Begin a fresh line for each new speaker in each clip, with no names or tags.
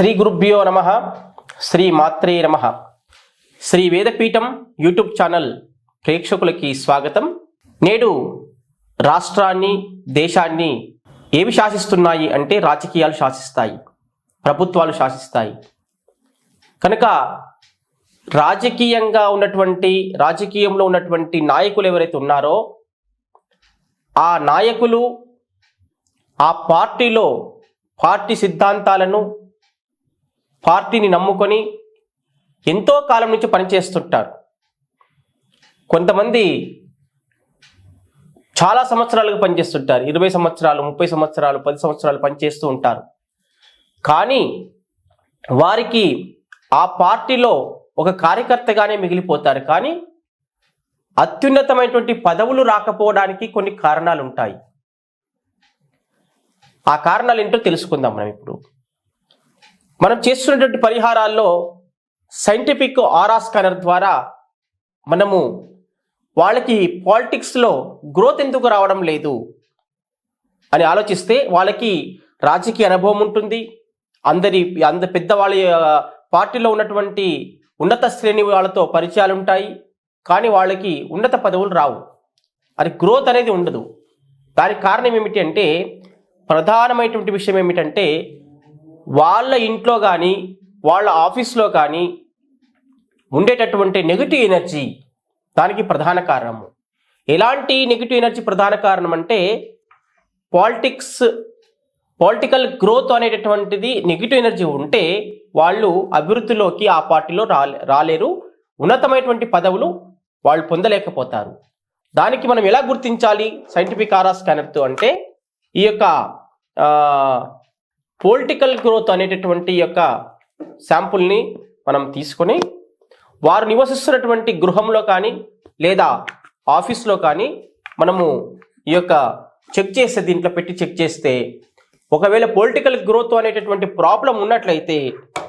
శ్రీ గురుభ్యో నమ. శ్రీ మాత్రే నమ. శ్రీ వేదపీఠం యూట్యూబ్ ఛానల్ ప్రేక్షకులకి స్వాగతం. నేడు రాష్ట్రాన్ని దేశాన్ని ఏవి శాసిస్తున్నాయి అంటే రాజకీయాలు శాసిస్తాయి ప్రభుత్వాలు శాసిస్తాయి. కనుక రాజకీయంగా ఉన్నటువంటి రాజకీయంలో ఉన్నటువంటి నాయకులు ఎవరైతే ఉన్నారో ఆ నాయకులు ఆ పార్టీలో పార్టీ సిద్ధాంతాలను పార్టీని నమ్ముకొని ఎంతో కాలం నుంచి పనిచేస్తుంటారు. కొంతమంది చాలా సంవత్సరాలుగా పనిచేస్తుంటారు. ఇరవై సంవత్సరాలు ముప్పై సంవత్సరాలు పది సంవత్సరాలు పనిచేస్తూ ఉంటారు. కానీ వారికి ఆ పార్టీలో ఒక కార్యకర్తగానే మిగిలిపోతారు. కానీ అత్యున్నతమైనటువంటి పదవులు రాకపోవడానికి కొన్ని కారణాలు ఉంటాయి ఆ కారణాలు ఏంటో తెలుసుకుందాం మనం ఇప్పుడు. మనం చేస్తున్నటువంటి పరిహారాల్లో సైంటిఫిక్ ఆరా స్కానర్ ద్వారా మనము వాళ్ళకి పాలిటిక్స్లో గ్రోత్ ఎందుకు రావడం లేదు అని ఆలోచిస్తే వాళ్ళకి రాజకీయ అనుభవం ఉంటుంది. అందరి అంద పెద్దవాళ్ళ పార్టీలో ఉన్నటువంటి ఉన్నత శ్రేణి వాళ్ళతో పరిచయాలు ఉంటాయి. కానీ వాళ్ళకి ఉన్నత పదవులు రావు. అది గ్రోత్ అనేది ఉండదు. దానికి కారణం ఏమిటి అంటే ప్రధానమైనటువంటి విషయం ఏమిటంటే వాళ్ళ ఇంట్లో కానీ వాళ్ళ ఆఫీస్లో కానీ ఉండేటటువంటి నెగిటివ్ ఎనర్జీ దానికి ప్రధాన కారణము. ఎలాంటి నెగిటివ్ ఎనర్జీ ప్రధాన కారణం అంటే పాలిటిక్స్ పొలిటికల్ గ్రోత్ అనేటటువంటిది నెగిటివ్ ఎనర్జీ ఉంటే వాళ్ళు అభివృద్ధిలోకి ఆ పార్టీలో రాలే రాలేరు. ఉన్నతమైనటువంటి పదవులు వాళ్ళు పొందలేకపోతారు. దానికి మనం ఎలా గుర్తించాలి? సైంటిఫిక్ ఆరా స్కానర్తో అంటే ఈ యొక్క పొలిటికల్ గ్రోత్ అనేటటువంటి యొక్క శాంపుల్ని మనం తీసుకొని వారు నివసిస్తున్నటువంటి గృహంలో కానీ లేదా ఆఫీస్లో కానీ మనము ఈ యొక్క చెక్ చేస్తే దీంట్లో పెట్టి చెక్ చేస్తే ఒకవేళ పొలిటికల్ గ్రోత్ అనేటటువంటి ప్రాబ్లం ఉన్నట్లయితే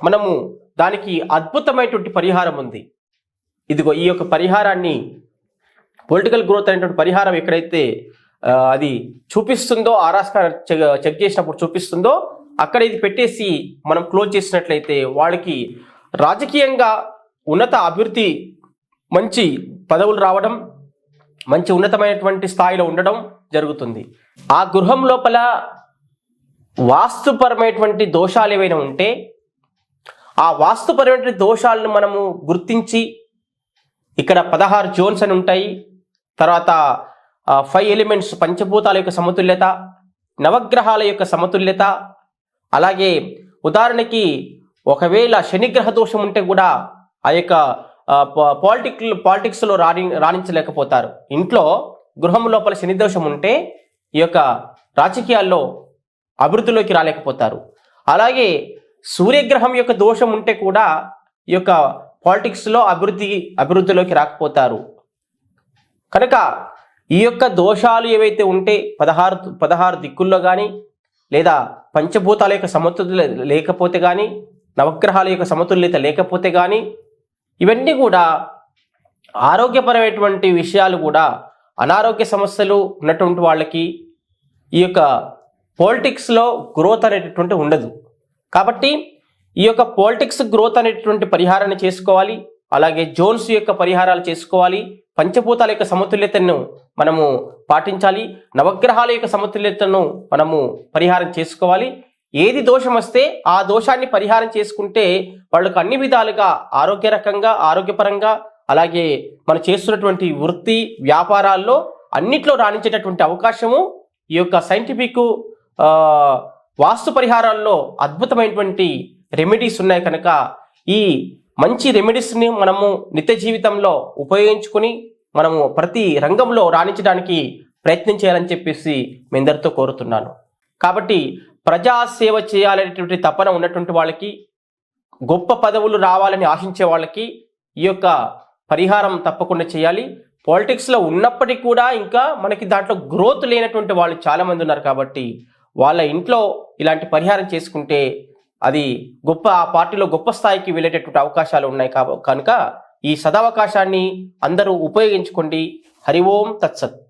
మనము దానికి అద్భుతమైనటువంటి పరిహారం ఉంది. ఇదిగో ఈ యొక్క పరిహారాన్ని పొలిటికల్ గ్రోత్ అనేటువంటి పరిహారం ఎక్కడైతే అది చూపిస్తుందో ఆరాస్కార్ చెక్ చేసినప్పుడు చూపిస్తుందో అక్కడ ఇది పెట్టేసి మనం క్లోజ్ చేసినట్లయితే వాళ్ళకి రాజకీయంగా ఉన్నత అభివృద్ధి మంచి పదవులు రావడం మంచి ఉన్నతమైనటువంటి స్థాయిలో ఉండడం జరుగుతుంది. ఆ గృహం లోపల వాస్తుపరమైనటువంటి దోషాలు ఏవైనా ఉంటే ఆ వాస్తుపరమైనటువంటి దోషాలను మనము గుర్తించి ఇక్కడ పదహారు జోన్స్ అని ఉంటాయి. తర్వాత ఫైవ్ ఎలిమెంట్స్ పంచభూతాల యొక్క సమతుల్యత నవగ్రహాల యొక్క సమతుల్యత అలాగే ఉదాహరణకి ఒకవేళ శనిగ్రహ దోషం ఉంటే కూడా ఆ యొక్క పాలిటిక్ పాలిటిక్స్లో రాణి రాణించలేకపోతారు. ఇంట్లో గృహం లోపల శని దోషం ఉంటే ఈ యొక్క రాజకీయాల్లో అభివృద్ధిలోకి రాలేకపోతారు. అలాగే సూర్యగ్రహం యొక్క దోషం ఉంటే కూడా ఈ యొక్క పాలిటిక్స్లో అభివృద్ధి అభివృద్ధిలోకి రాకపోతారు. కనుక ఈ యొక్క దోషాలు ఏవైతే ఉంటే పదహారు పదహారు దిక్కుల్లో కానీ లేదా పంచభూతాల యొక్క సమతుల్య లేకపోతే కానీ నవగ్రహాల యొక్క సమతుల్యత లేకపోతే కానీ ఇవన్నీ కూడా ఆరోగ్యపరమైనటువంటి విషయాలు కూడా అనారోగ్య సమస్యలు ఉన్నటువంటి వాళ్ళకి ఈ యొక్క పాలిటిక్స్లో గ్రోత్ అనేటటువంటి ఉండదు. కాబట్టి ఈ యొక్క పాలిటిక్స్ గ్రోత్ అనేటటువంటి పరిహారాన్ని చేసుకోవాలి అలాగే జోన్స్ యొక్క పరిహారాలు చేసుకోవాలి పంచభూతాల యొక్క సమతుల్యతను మనము పాటించాలి. నవగ్రహాల యొక్క సమతుల్యతను మనము పరిహారం చేసుకోవాలి. ఏది దోషం వస్తే ఆ దోషాన్ని పరిహారం చేసుకుంటే వాళ్ళకు అన్ని విధాలుగా ఆరోగ్య రకంగా ఆరోగ్యపరంగా అలాగే మనం చేస్తున్నటువంటి వృత్తి వ్యాపారాల్లో అన్నిట్లో రాణించేటటువంటి అవకాశము ఈ యొక్క సైంటిఫిక్ వాస్తు పరిహారాల్లో అద్భుతమైనటువంటి రెమెడీస్ ఉన్నాయి కనుక ఈ మంచి రెమెడీస్ని మనము నిత్య జీవితంలో ఉపయోగించుకొని మనము ప్రతి రంగంలో రాణించడానికి ప్రయత్నం చేయాలని చెప్పేసి మీ అందరితో కోరుతున్నాను. కాబట్టి ప్రజా సేవ చేయాలనేటువంటి తపన ఉన్నటువంటి వాళ్ళకి గొప్ప పదవులు రావాలని ఆశించే వాళ్ళకి ఈ యొక్క పరిహారం తప్పకుండా చేయాలి. పాలిటిక్స్లో ఉన్నప్పటికీ కూడా ఇంకా మనకి దాంట్లో గ్రోత్ లేనటువంటి వాళ్ళు చాలామంది ఉన్నారు కాబట్టి వాళ్ళ ఇంట్లో ఇలాంటి పరిహారం చేసుకుంటే అది గొప్ప ఆ పార్టీలో గొప్ప స్థాయికి వెళ్ళేటటువంటి అవకాశాలు ఉన్నాయి కాబ కనుక ఈ సదవకాశాన్ని అందరూ ఉపయోగించుకోండి. హరి ఓం తత్సత్.